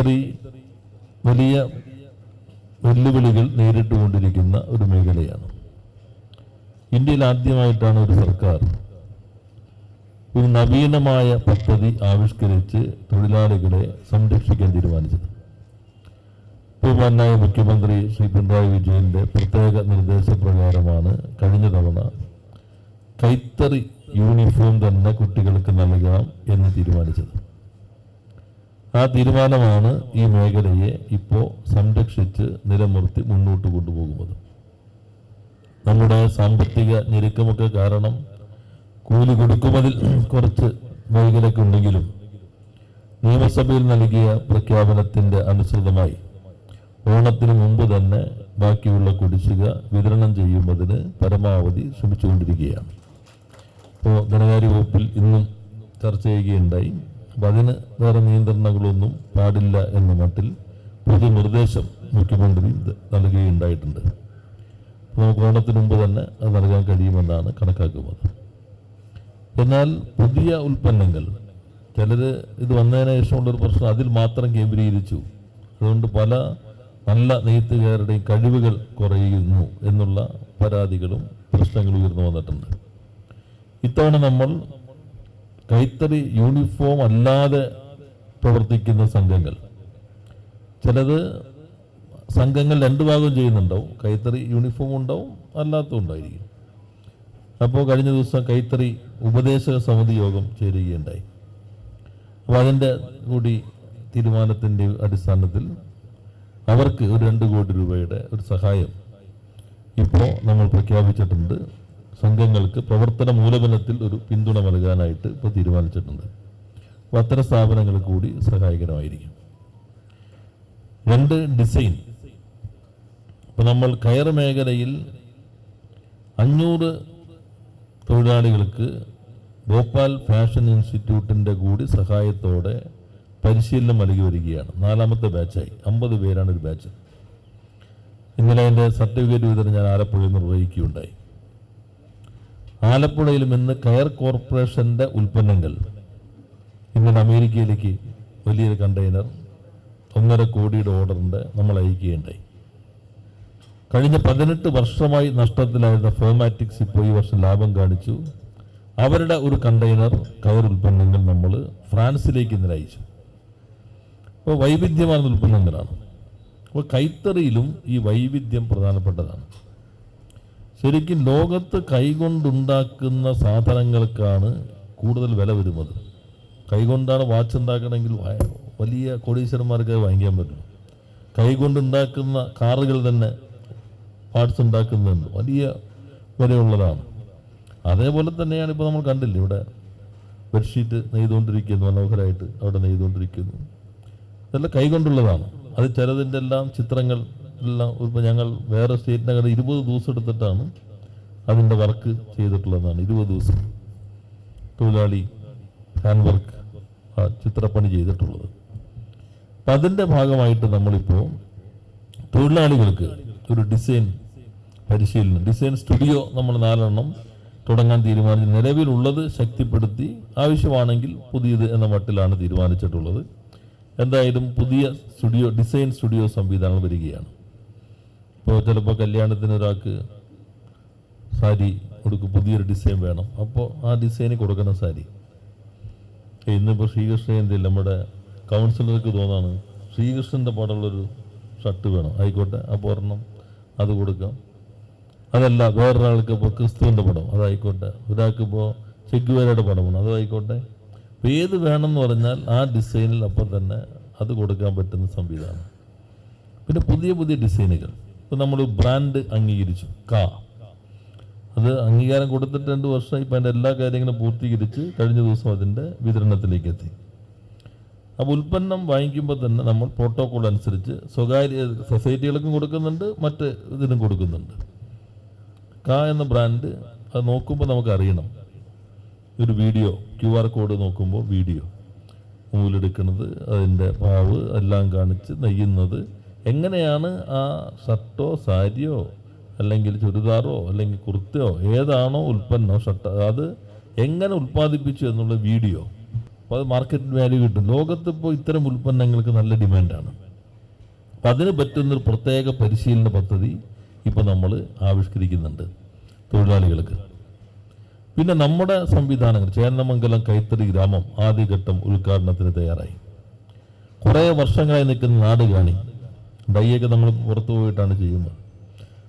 കൈത്തറി വലിയ വെല്ലുവിളികൾ നേരിട്ടുകൊണ്ടിരിക്കുന്ന ഒരു മേഖലയാണ്. ഇന്ത്യയിൽ ആദ്യമായിട്ടാണ് ഒരു സർക്കാർ ഒരു നവീനമായ പദ്ധതി ആവിഷ്കരിച്ച് തൊഴിലാളികളെ സംരക്ഷിക്കാൻ തീരുമാനിച്ചത്. ബഹുമാനായ മുഖ്യമന്ത്രി ശ്രീ പിണറായി വിജയന്റെ പ്രത്യേക നിർദ്ദേശപ്രകാരമാണ് കഴിഞ്ഞ തവണ കൈത്തറി യൂണിഫോം തന്നെ കുട്ടികൾക്ക് നൽകാം എന്ന് തീരുമാനിച്ചത്. ആ തീരുമാനമാണ് ഈ മേഖലയെ ഇപ്പോൾ സംരക്ഷിച്ച് നിലനിർത്തി മുന്നോട്ട് കൊണ്ടുപോകുന്നത്. നമ്മുടെ സാമ്പത്തിക ഞെരുക്കമൊക്കെ കാരണം കൂലി കൊടുക്കുമതിൽ കുറച്ച് മേഖലയ്ക്കുണ്ടെങ്കിലും നിയമസഭയിൽ നൽകിയ പ്രഖ്യാപനത്തിന്റെ അനുസൃതമായി ഓണത്തിന് മുമ്പ് തന്നെ ബാക്കിയുള്ള കുടിശ്ശിക വിതരണം ചെയ്യുന്നതിന് പരമാവധി ശ്രമിച്ചുകൊണ്ടിരിക്കുകയാണ്. ഇപ്പോൾ ധനകാര്യ വകുപ്പിൽ ഇന്നും ചർച്ച ചെയ്യുകയുണ്ടായി. അപ്പം അതിന് വേറെ നിയന്ത്രണങ്ങളൊന്നും പാടില്ല എന്ന മട്ടിൽ പൊതു നിർദ്ദേശം മുഖ്യമന്ത്രി നൽകുകയുണ്ടായിട്ടുണ്ട്. നമുക്ക് ഓണത്തിന് മുമ്പ് തന്നെ അത് നൽകാൻ കഴിയുമെന്നാണ് കണക്കാക്കുന്നത്. എന്നാൽ പുതിയ ഉൽപ്പന്നങ്ങൾ ചിലർ ഇത് വന്നതിന് ശേഷമുള്ളൊരു പ്രശ്നം അതിൽ മാത്രം കേന്ദ്രീകരിച്ചു. അതുകൊണ്ട് പല നല്ല നെയ്ത്തുകാരുടെയും കഴിവുകൾ കുറയുന്നു എന്നുള്ള പരാതികളും പ്രശ്നങ്ങളും ഉയർന്നു വന്നിട്ടുണ്ട്. ഇത്തവണ നമ്മൾ കൈത്തറി യൂണിഫോം അല്ലാതെ പ്രവർത്തിക്കുന്ന സംഘങ്ങൾ. ചിലത് സംഘങ്ങൾ രണ്ടു ഭാഗം ചെയ്യുന്നുണ്ടാവും. കൈത്തറി യൂണിഫോം ഉണ്ടാവും അല്ലാത്തതും ഉണ്ടായിരിക്കും. അപ്പോൾ കഴിഞ്ഞ ദിവസം കൈത്തറി ഉപദേശക സമിതി യോഗം ചേരുകയുണ്ടായി. അപ്പോൾ അതിന്റെ കൂടി തീരുമാനത്തിന്റെ അടിസ്ഥാനത്തിൽ അവർക്ക് ഒരു രണ്ട് കോടി രൂപയുടെ ഒരു സഹായം ഇപ്പോൾ നമ്മൾ പ്രഖ്യാപിച്ചിട്ടുണ്ട്. സംഘങ്ങൾക്ക് പ്രവർത്തന മൂലധനത്തിൽ ഒരു പിന്തുണ നൽകാനായിട്ട് ഇപ്പോൾ തീരുമാനിച്ചിട്ടുണ്ട്. അപ്പോൾ അത്തരം സ്ഥാപനങ്ങൾ കൂടി സഹായകരമായിരിക്കും. രണ്ട് ഡിസൈൻ. ഇപ്പോൾ നമ്മൾ കയർ മേഖലയിൽ അഞ്ഞൂറ് തൊഴിലാളികൾക്ക് ഭോപ്പാൽ ഫാഷൻ ഇൻസ്റ്റിറ്റ്യൂട്ടിന്റെ കൂടി സഹായത്തോടെ പരിശീലനം നൽകി വരികയാണ്. നാലാമത്തെ ബാച്ചായി. അമ്പത് പേരാണ് ഒരു ബാച്ച്. ഇന്നലെ എന്റെ സർട്ടിഫിക്കറ്റ് വിതരണം ഞാൻ ആലപ്പുഴയിൽ നിർവഹിക്കുകയുണ്ടായി. ആലപ്പുഴയിലും ഇന്ന് കയർ കോർപ്പറേഷന്റെ ഉൽപ്പന്നങ്ങൾ. ഇന്ന് അമേരിക്കയിലേക്ക് വലിയൊരു കണ്ടെയ്നർ ഒന്നര കോടിയുടെ ഓർഡറിന്റെ നമ്മൾ അയക്കുകയുണ്ടായി. കഴിഞ്ഞ പതിനെട്ട് വർഷമായി നഷ്ടത്തിലായിരുന്ന ഫോമാറ്റിക്സ് ഇപ്പോൾ ഈ വർഷം ലാഭം കാണിച്ചു. അവരുടെ ഒരു കണ്ടെയ്നർ കവർ ഉൽപ്പന്നങ്ങൾ നമ്മൾ ഫ്രാൻസിലേക്ക് ഇന്നലെ അയച്ചു. അപ്പോൾ വൈവിധ്യമാർന്ന ഉൽപ്പന്നങ്ങളാണ്. അപ്പോൾ കൈത്തറിയിലും ഈ വൈവിധ്യം പ്രധാനപ്പെട്ടതാണ്. ശരിക്കും ലോകത്ത് കൈകൊണ്ടുണ്ടാക്കുന്ന സാധനങ്ങൾക്കാണ് കൂടുതൽ വില വരുന്നത്. കൈകൊണ്ടാണ് വാച്ച് ഉണ്ടാക്കണമെങ്കിൽ വലിയ കോടീശ്വരന്മാർക്ക് വാങ്ങിക്കാൻ പറ്റും. കൈകൊണ്ടുണ്ടാക്കുന്ന കാറുകൾ തന്നെ പാർട്സ് ഉണ്ടാക്കുന്നുണ്ട് വലിയ വിലയുള്ളതാണ്. അതേപോലെ തന്നെയാണ് ഇപ്പോൾ നമ്മൾ കണ്ടില്ലേ ഇവിടെ ബെഡ്ഷീറ്റ് നെയ്തുകൊണ്ടിരിക്കുന്നു മനോഹരമായിട്ട് അവിടെ നെയ്തുകൊണ്ടിരിക്കുന്നു. ഇതെല്ലാം കൈകൊണ്ടുള്ളതാണ്. അത് ചിലതിന്റെ എല്ലാം ചിത്രങ്ങൾ എല്ലാം ഇപ്പോൾ ഞങ്ങൾ വേറെ സ്റ്റേറ്റിനകത്ത് ഇരുപത് ദിവസം എടുത്തിട്ടാണ് അതിന്റെ വർക്ക് ചെയ്തിട്ടുള്ളതാണ്. ഇരുപത് ദിവസം തൊഴിലാളി ഹാൻഡ് വർക്ക് ചിത്രപ്പണി ചെയ്തിട്ടുള്ളത്. അപ്പം അതിന്റെ ഭാഗമായിട്ട് നമ്മളിപ്പോൾ തൊഴിലാളികൾക്ക് ഒരു ഡിസൈൻ പരിശീലനം ഡിസൈൻ സ്റ്റുഡിയോ നമ്മൾ നാലെണ്ണം തുടങ്ങാൻ തീരുമാനിച്ചു. നിലവിലുള്ളത് ശക്തിപ്പെടുത്തി ആവശ്യമാണെങ്കിൽ പുതിയത് എന്ന മട്ടിലാണ് തീരുമാനിച്ചിട്ടുള്ളത്. എന്തായാലും പുതിയ സ്റ്റുഡിയോ ഡിസൈൻ സ്റ്റുഡിയോ സംവിധാനം വരികയാണ്. ഇപ്പോൾ ചിലപ്പോൾ കല്യാണത്തിന് ഒരാൾക്ക് സാരി കൊടുക്കും പുതിയൊരു ഡിസൈൻ വേണം. അപ്പോൾ ആ ഡിസൈന് കൊടുക്കണം സാരി. ഇന്നിപ്പോൾ ശ്രീകൃഷ്ണ ജയന്തിയിൽ നമ്മുടെ കൗൺസിലർക്ക് തോന്നാണ് ശ്രീകൃഷ്ണന്റെ പടമുള്ളൊരു ഷർട്ട് വേണം. ആയിക്കോട്ടെ അപ്പോൾ ഒരെണ്ണം അത് കൊടുക്കാം. അതല്ല വേറൊരാൾക്ക് ഇപ്പോൾ ക്രിസ്തുവിന്റെ പടം അതായിക്കോട്ടെ. ഒരാൾക്ക് ഇപ്പോൾ ചെഗ്വേരയുടെ പടമാണ് അതായിക്കോട്ടെ. അപ്പോൾ ഏത് വേണമെന്ന് പറഞ്ഞാൽ ആ ഡിസൈനിൽ അപ്പം തന്നെ അത് കൊടുക്കാൻ പറ്റുന്ന സംവിധാനം. പിന്നെ പുതിയ പുതിയ ഡിസൈനുകൾ. ഇപ്പോൾ നമ്മൾ ബ്രാൻഡ് അംഗീകരിച്ചു കാ. അത് അംഗീകാരം കൊടുത്തിട്ട് രണ്ട് വർഷം ഇപ്പം അതിന്റെ എല്ലാ കാര്യങ്ങളും പൂർത്തീകരിച്ച് കഴിഞ്ഞ ദിവസം അതിന്റെ വിതരണത്തിലേക്ക് എത്തി അപ്പോൾ ഉൽപ്പന്നം വാങ്ങിക്കുമ്പോൾ തന്നെ നമ്മൾ പ്രോട്ടോകോൾ അനുസരിച്ച് സ്വകാര്യ സൊസൈറ്റികൾക്കും കൊടുക്കുന്നുണ്ട് മറ്റ് ഇതിനും കൊടുക്കുന്നുണ്ട്. കാ എന്ന ബ്രാൻഡ് അത് നോക്കുമ്പോൾ നമുക്ക് അറിയണം ഒരു വീഡിയോ ക്യു ആർ കോഡ് നോക്കുമ്പോൾ വീഡിയോ നൂലെടുക്കുന്നത് അതിന്റെ പാവ് എല്ലാം കാണിച്ച് നെയ്യുന്നത് എങ്ങനെയാണ് ആ ഷർട്ടോ സാരിയോ അല്ലെങ്കിൽ ചുരിദാറോ അല്ലെങ്കിൽ കുർത്തയോ ഏതാണോ ഉൽപ്പന്നോ ഷർട്ട് അത് എങ്ങനെ ഉൽപ്പാദിപ്പിച്ചു എന്നുള്ള വീഡിയോ. അപ്പോൾ അത് മാർക്കറ്റ് വാല്യൂ കിട്ടും. ലോകത്ത് ഇപ്പോൾ ഇത്തരം ഉൽപ്പന്നങ്ങൾക്ക് നല്ല ഡിമാൻഡാണ് അപ്പം അതിന് പറ്റുന്നൊരു പ്രത്യേക പരിശീലന പദ്ധതി ഇപ്പോൾ നമ്മൾ ആവിഷ്കരിക്കുന്നുണ്ട് തൊഴിലാളികൾക്ക്. പിന്നെ നമ്മുടെ സംവിധാനങ്ങൾ ചേന്നമംഗലം കൈത്തറി ഗ്രാമം ആദ്യഘട്ടം ഉദ്ഘാടനത്തിന് തയ്യാറായി. കുറേ വർഷങ്ങളായി നിൽക്കുന്ന നാട് കാണി ഡൈയൊക്കെ നമ്മൾ പുറത്തു പോയിട്ടാണ് ചെയ്യുന്നത്.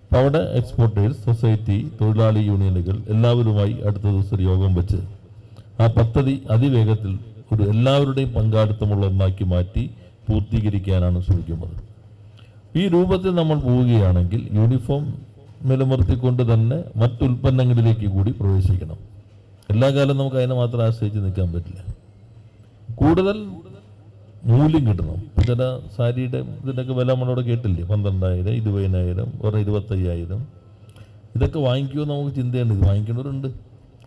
അപ്പോൾ അവിടെ എക്സ്പോർട്ടേഴ്സ് സൊസൈറ്റി തൊഴിലാളി യൂണിയനുകൾ എല്ലാവരുമായി അടുത്ത ദിവസം യോഗം വെച്ച് ആ പദ്ധതി അതിവേഗത്തിൽ ഒരു എല്ലാവരുടെയും പങ്കാളിത്തമുള്ള ഒന്നാക്കി മാറ്റി പൂർത്തീകരിക്കാനാണ് ശ്രമിക്കുന്നത്. ഈ രൂപത്തിൽ നമ്മൾ പോവുകയാണെങ്കിൽ യൂണിഫോം നിലനിർത്തിക്കൊണ്ട് തന്നെ മറ്റുൽപ്പന്നങ്ങളിലേക്ക് കൂടി പ്രവേശിക്കണം. എല്ലാ കാലം നമുക്ക് അതിനെ മാത്രം ആശ്രയിച്ച് നിൽക്കാൻ പറ്റില്ല. കൂടുതൽ മൂല്യം കിട്ടണം. ചില സാരിയുടെ ഇതിന്റെയൊക്കെ വില നമ്മളോട് കേട്ടില്ലേ? പന്ത്രണ്ടായിരം ഇരുപതിനായിരം ഒരു ഇരുപത്തയ്യായിരം. ഇതൊക്കെ വാങ്ങിക്കുമോ നമുക്ക് ചിന്തയാണ് ഇത് വാങ്ങിക്കേണ്ടവരുണ്ട്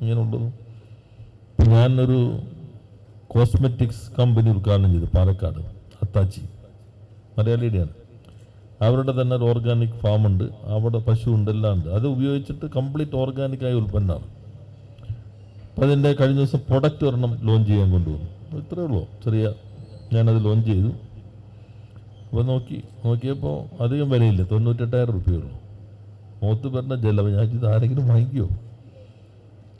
ഇങ്ങനെയുള്ളത് ഞാനൊരു കോസ്മെറ്റിക്സ് കമ്പനി ഉദ്ഘാടനം ചെയ്തു പാലക്കാട് അത്താച്ചി. മലയാളിയുടെയാണ്. അവരുടെ തന്നെ ഒരു ഓർഗാനിക് ഫാം ഉണ്ട് അവിടെ പശു ഉണ്ട് എല്ലാം ഉണ്ട് അത് ഉപയോഗിച്ചിട്ട് കംപ്ലീറ്റ് ഓർഗാനിക്കായ ഉൽപ്പന്നമാണ്. അപ്പം അതിന്റെ കഴിഞ്ഞ ദിവസം പ്രൊഡക്റ്റ് ഒരെണ്ണം ലോഞ്ച് ചെയ്യാൻ കൊണ്ടുവന്നു. ഇത്രയേ ഉള്ളൂ. ചെറിയ ഞാനത് ലോഞ്ച് ചെയ്തു. അപ്പോൾ നോക്കി നോക്കിയപ്പോൾ അധികം വിലയില്ല തൊണ്ണൂറ്റെട്ടായിരം റുപ്യയുള്ളൂ. മുഖത്ത് പറഞ്ഞ ജലം ഞാൻ ഇത് ആരെങ്കിലും വാങ്ങിക്കുമോ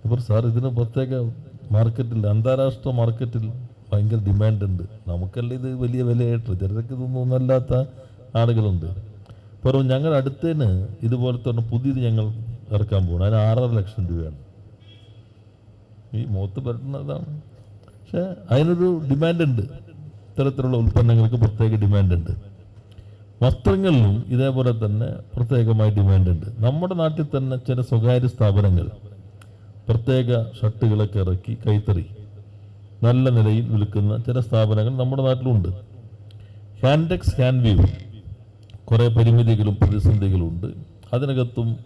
അപ്പോൾ സാർ ഇതിന് പ്രത്യേക മാർക്കറ്റിൽ അന്താരാഷ്ട്ര മാർക്കറ്റിൽ ഭയങ്കര ഡിമാൻഡ് ഉണ്ട്. നമുക്കല്ല ഇത് വലിയ വിലയായിട്ട് ചിലർക്ക് ഇതൊന്നും ഒന്നല്ലാത്ത ആളുകളുണ്ട്. അപ്പോൾ ഞങ്ങളുടെ അടുത്തേന് ഇതുപോലത്തെ പുതിയത് ഞങ്ങൾ ഇറക്കാൻ പോകണം അതിന് ആറര ലക്ഷം രൂപയാണ്. ഈ മുഖത്ത് പരട്ടുന്നതാണ് പക്ഷേ അതിനൊരു ഡിമാൻഡ് ഉണ്ട്. ഇത്തരത്തിലുള്ള ഉൽപ്പന്നങ്ങൾക്ക് പ്രത്യേക ഡിമാൻഡ് ഉണ്ട്. വസ്ത്രങ്ങളിലും ഇതേപോലെ തന്നെ പ്രത്യേകമായി ഡിമാൻഡ് ഉണ്ട്. നമ്മുടെ നാട്ടിൽ തന്നെ ചില സ്വകാര്യ സ്ഥാപനങ്ങൾ പ്രത്യേക ഷർട്ടുകളൊക്കെ ഇറക്കി കൈത്തറി നല്ല നിലയിൽ വിൽക്കുന്ന ചില സ്ഥാപനങ്ങൾ നമ്മുടെ നാട്ടിലുണ്ട്. ഹാൻഡെക്സ് ഹാൻഡ് വ്യൂ കുറേ പരിമിതികളും പ്രതിസന്ധികളും ഉണ്ട്. അതിനകത്തും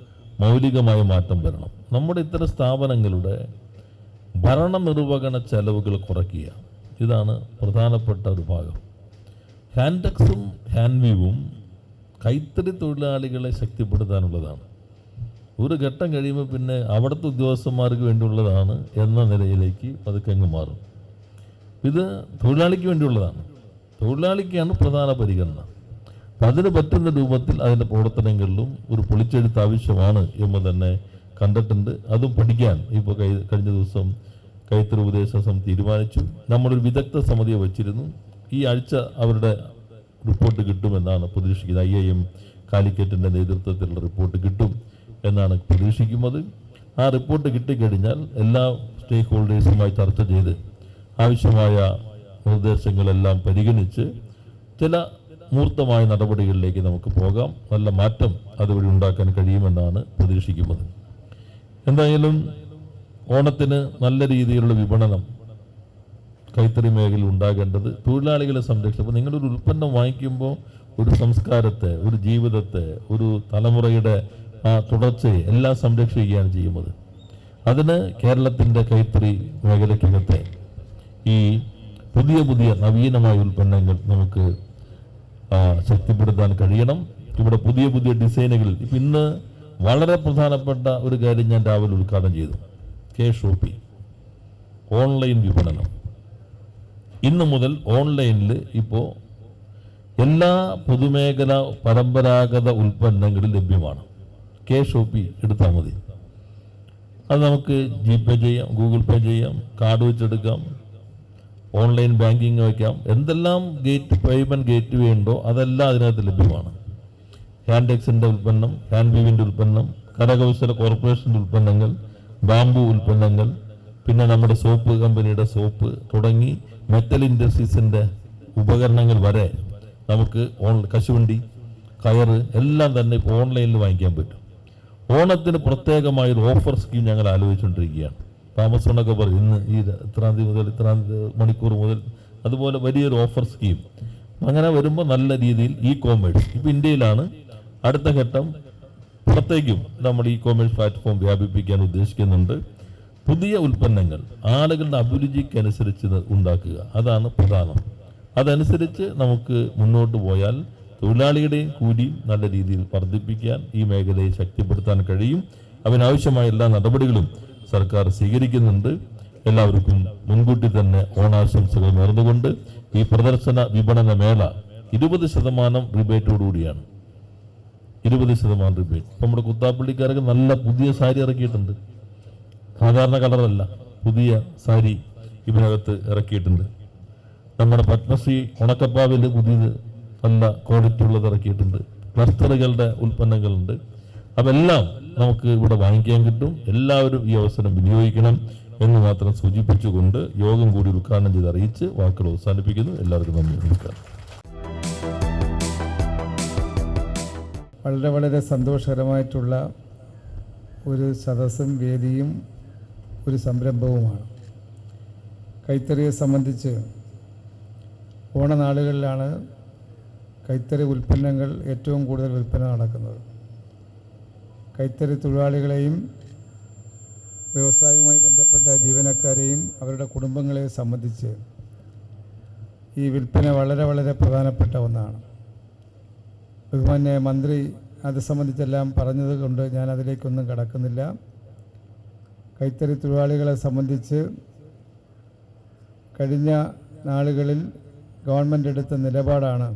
മൗലികമായ മാറ്റം വരണം. നമ്മുടെ ഇത്തരം സ്ഥാപനങ്ങളുടെ ഭരണനിർവഹണ ചെലവുകൾ കുറയ്ക്കുക. ഇതാണ് പ്രധാനപ്പെട്ട ഒരു ഭാഗം. ഹാൻഡെക്സും ഹാൻഡ്വീവും കൈത്തറി തൊഴിലാളികളെ ശക്തിപ്പെടുത്താനുള്ളതാണ്. ഒരു ഘട്ടം കഴിയുമ്പോൾ പിന്നെ അവിടുത്തെ ഉദ്യോഗസ്ഥന്മാർക്ക് വേണ്ടിയുള്ളതാണ് എന്ന നിലയിലേക്ക് പതുക്കെ അങ്ങ് മാറും. ഇത് തൊഴിലാളിക്ക് വേണ്ടിയുള്ളതാണ്. തൊഴിലാളിക്കാണ് പ്രധാന പരിഗണന. അപ്പം അതിന് പറ്റുന്ന രൂപത്തിൽ അതിന്റെ പ്രവർത്തനങ്ങളിലും ഒരു പൊളിച്ചെഴുത്ത് ആവശ്യമാണ് എന്ന് തന്നെ കണ്ടിട്ടുണ്ട്. അതും പഠിക്കാൻ ഇപ്പോൾ കഴിഞ്ഞ ദിവസം കൈത്തറി ഉപദേശ സമിതി തീരുമാനിച്ചു. നമ്മളൊരു വിദഗ്ധ സമിതിയെ വച്ചിരുന്നു. ഈ ആഴ്ച അവരുടെ റിപ്പോർട്ട് കിട്ടുമെന്നാണ് പ്രതീക്ഷിക്കുന്നത്. ഐ എം കാലിക്കറ്റിന്റെ നേതൃത്വത്തിലുള്ള റിപ്പോർട്ട് കിട്ടും എന്നാണ് പ്രതീക്ഷിക്കുന്നത്. ആ റിപ്പോർട്ട് കിട്ടിക്കഴിഞ്ഞാൽ എല്ലാ സ്റ്റേക്ക് ഹോൾഡേഴ്സുമായി ചർച്ച ചെയ്ത് ആവശ്യമായ നിർദ്ദേശങ്ങളെല്ലാം പരിഗണിച്ച് ചില മൂർത്തമായ നടപടികളിലേക്ക് നമുക്ക് പോകാം. നല്ല മാറ്റം അതുവഴി ഉണ്ടാക്കാൻ കഴിയുമെന്നാണ് പ്രതീക്ഷിക്കുന്നത്. എന്തായാലും ഓണത്തിന് നല്ല രീതിയിലുള്ള വിപണനം കൈത്തറി മേഖലയിൽ ഉണ്ടാകേണ്ടത് തൊഴിലാളികളെ സംരക്ഷിക്കും അപ്പോൾ നിങ്ങളൊരു ഉൽപ്പന്നം വാങ്ങിക്കുമ്പോൾ ഒരു സംസ്കാരത്തെ ഒരു ജീവിതത്തെ ഒരു തലമുറയുടെ ആ തുടർച്ചയെ എല്ലാം സംരക്ഷിക്കുകയാണ് ചെയ്യുന്നത്. അതിന് കേരളത്തിന്റെ കൈത്തറി മേഖലയ്ക്കകത്തെ ഈ പുതിയ പുതിയ നവീനമായ ഉൽപ്പന്നങ്ങൾ നമുക്ക് ശക്തിപ്പെടുത്താൻ കഴിയണം. ഇവിടെ പുതിയ പുതിയ ഡിസൈനുകൾ. ഇപ്പം ഇന്ന് വളരെ പ്രധാനപ്പെട്ട ഒരു കാര്യം ഞാൻ രാവിലെ ഉദ്ഘാടനം ചെയ്തു. K Shopee. ഓൺലൈൻ വിപണനം. ഇന്നു മുതൽ ഓൺലൈനിൽ ഇപ്പോൾ എല്ലാ പൊതുമേഖല പരമ്പരാഗത ഉൽപ്പന്നങ്ങളും ലഭ്യമാണ്. കെ ഷോപ്പി എടുത്താൽ മതി. അത് നമുക്ക് ജി പേ ചെയ്യാം ഗൂഗിൾ പേ ചെയ്യാം കാർഡ് വെച്ചെടുക്കാം ഓൺലൈൻ ബാങ്കിങ് വയ്ക്കാം. എന്തെല്ലാം ഗേറ്റ് പേയ്മെന്റ് ഗേറ്റ് വേ ഉണ്ടോ അതെല്ലാം അതിനകത്ത് ലഭ്യമാണ്. ഹാൻഡെക്സിന്റെ ഉൽപ്പന്നം ഹാൻഡ് വീവിന്റെ ഉൽപ്പന്നം കരകൗശല കോർപ്പറേഷന്റെ ഉൽപ്പന്നങ്ങൾ ബാംബു ഉൽപ്പന്നങ്ങൾ പിന്നെ നമ്മുടെ സോപ്പ് കമ്പനിയുടെ സോപ്പ് തുടങ്ങി മെറ്റൽ ഇൻഡസ്ട്രീസിന്റെ ഉപകരണങ്ങൾ വരെ നമുക്ക് ഓൺ കശുവണ്ടി കയറ് എല്ലാം തന്നെ ഇപ്പോൾ ഓൺലൈനിൽ വാങ്ങിക്കാൻ പറ്റും. ഓണത്തിന് പ്രത്യേകമായ ഒരു ഓഫർ സ്കീം ഞങ്ങൾ ആലോചിച്ചുകൊണ്ടിരിക്കുകയാണ്. താമസമൊക്കെ പറയും ഇന്ന് ഈ ഇത്രാം തീയതി മുതൽ ഇത്രാം മണിക്കൂർ മുതൽ അതുപോലെ വലിയൊരു ഓഫർ സ്കീം. അങ്ങനെ വരുമ്പോൾ നല്ല രീതിയിൽ ഇ കോമേഴ്സ് ഇപ്പം ഇന്ത്യയിലാണ് അടുത്ത ഘട്ടം പുറത്തേക്കും നമ്മൾ ഈ കോമേഴ്സ് പ്ലാറ്റ്ഫോം വ്യാപിപ്പിക്കാൻ ഉദ്ദേശിക്കുന്നുണ്ട് പുതിയ ഉൽപ്പന്നങ്ങൾ ആളുകളുടെ അഭിരുചിക്കനുസരിച്ച് ഉണ്ടാക്കുക. അതാണ് പ്രധാനം. അതനുസരിച്ച് നമുക്ക് മുന്നോട്ട് പോയാൽ തൊഴിലാളിയുടെയും കൂലിയും നല്ല രീതിയിൽ വർദ്ധിപ്പിക്കാൻ ഈ മേഖലയെ ശക്തിപ്പെടുത്താൻ കഴിയും. അവനാവശ്യമായ എല്ലാ നടപടികളും സർക്കാർ സ്വീകരിക്കുന്നുണ്ട്. എല്ലാവർക്കും മുൻകൂട്ടി തന്നെ ഓണാശംസകൾ നേർന്നുകൊണ്ട് ഈ പ്രദർശന വിപണന മേള ഇരുപത് ശതമാനം റിബേറ്റോടുകൂടിയാണ് ഇരുപത് ശതമാനം റിബേറ്റ് ഇപ്പം നമ്മുടെ കുത്താപ്പള്ളിക്കാരൊക്കെ നല്ല പുതിയ സാരി ഇറക്കിയിട്ടുണ്ട്. സാധാരണ കളറല്ല പുതിയ സാരി ഇതിനകത്ത് ഇറക്കിയിട്ടുണ്ട്. നമ്മുടെ പത്മശ്രീ ഉണക്കപ്പാവിൽ പുതിയത് നല്ല ക്വാളിറ്റി ഉള്ളത് ഇറക്കിയിട്ടുണ്ട്. ക്ലസ്റ്ററുകളുടെ ഉൽപ്പന്നങ്ങളുണ്ട്. അതെല്ലാം നമുക്ക് ഇവിടെ വാങ്ങിക്കാൻ കിട്ടും. എല്ലാവരും ഈ അവസരം വിനിയോഗിക്കണം എന്ന് മാത്രം സൂചിപ്പിച്ചുകൊണ്ട് യോഗം കൂടി ഉദ്ഘാടനം ചെയ്ത് അറിയിച്ച് വാക്കുകൾ അവസാനിപ്പിക്കുന്നു. എല്ലാവർക്കും നന്ദി. നമസ്കാരം. വളരെ വളരെ സന്തോഷകരമായിട്ടുള്ള ഒരു സദസ്സും വേദിയും ഒരു സംരംഭവുമാണ്. കൈത്തറിയെ സംബന്ധിച്ച് ഓണനാളുകളിലാണ് കൈത്തറി ഉൽപ്പന്നങ്ങൾ ഏറ്റവും കൂടുതൽ വിൽപ്പന നടക്കുന്നത്. കൈത്തറി തൊഴിലാളികളെയും വ്യവസായവുമായി ബന്ധപ്പെട്ട ജീവനക്കാരെയും അവരുടെ കുടുംബങ്ങളെ സംബന്ധിച്ച് ഈ വിൽപ്പന വളരെ വളരെ പ്രധാനപ്പെട്ട ഒന്നാണ്. ബഹുമാന്യ മന്ത്രി അത് സംബന്ധിച്ചെല്ലാം പറഞ്ഞത് കൊണ്ട് ഞാൻ അതിലേക്കൊന്നും കടക്കുന്നില്ല. കൈത്തറി തൊഴിലാളികളെ സംബന്ധിച്ച് കഴിഞ്ഞ നാളുകളിൽ ഗവൺമെന്റ് എടുത്ത നിലപാടാണ്.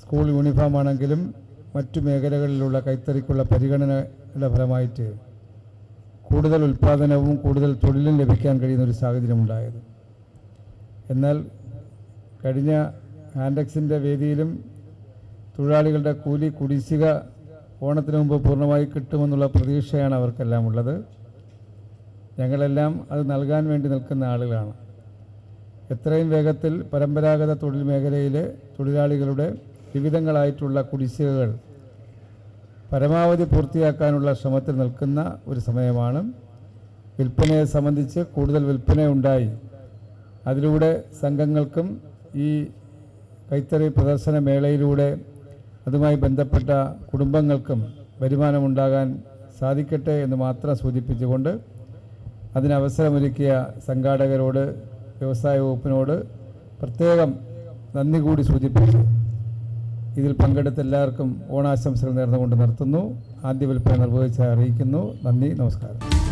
സ്കൂൾ യൂണിഫോം ആണെങ്കിലും മറ്റു മേഖലകളിലുള്ള കൈത്തറിക്കുള്ള പരിഗണനയുടെ ഫലമായിട്ട് കൂടുതൽ ഉൽപ്പാദനവും കൂടുതൽ തൊഴിലും ലഭിക്കാൻ കഴിയുന്ന ഒരു സാഹചര്യമുണ്ടായത്. എന്നാൽ കഴിഞ്ഞ ഹാൻഡെക്സിന്റെ വേദിയിലും തൊഴിലാളികളുടെ കൂലി കുടിശ്ശിക ഓണത്തിന് മുമ്പ് പൂർണമായി കിട്ടുമെന്നുള്ള പ്രതീക്ഷയാണ് അവർക്കെല്ലാം ഉള്ളത് ഞങ്ങളെല്ലാം അത് നൽകാൻ വേണ്ടി നിൽക്കുന്ന ആളുകളാണ്. എത്രയും വേഗത്തിൽ പരമ്പരാഗത തൊഴിൽ മേഖലയിലെ തൊഴിലാളികളുടെ വിവിധങ്ങളായിട്ടുള്ള കുടിശ്ശികകൾ പരമാവധി പൂർത്തിയാക്കാനുള്ള ശ്രമത്തിൽ നിൽക്കുന്ന ഒരു സമയമാണ്. വിൽപ്പനയെ സംബന്ധിച്ച് കൂടുതൽ വിൽപ്പന ഉണ്ടായി. അതിലൂടെ സംഘങ്ങൾക്കും ഈ കൈത്തറി പ്രദർശന മേളയിലൂടെ അതുമായി ബന്ധപ്പെട്ട കുടുംബങ്ങൾക്കും വരുമാനമുണ്ടാകാൻ സാധിക്കട്ടെ എന്ന് മാത്രം സൂചിപ്പിച്ചുകൊണ്ട് അതിനവസരമൊരുക്കിയ സംഘാടകരോട് വ്യവസായ വകുപ്പിനോട് പ്രത്യേകം നന്ദി കൂടി സൂചിപ്പിച്ചു ഇതിൽ പങ്കെടുത്ത എല്ലാവർക്കും ഓണാശംസകൾ നേർന്നുകൊണ്ട് നിർത്തുന്നു. ആദ്യ വിൽപ്പന നിർവഹിച്ച് അറിയിക്കുന്നു. നന്ദി നമസ്കാരം.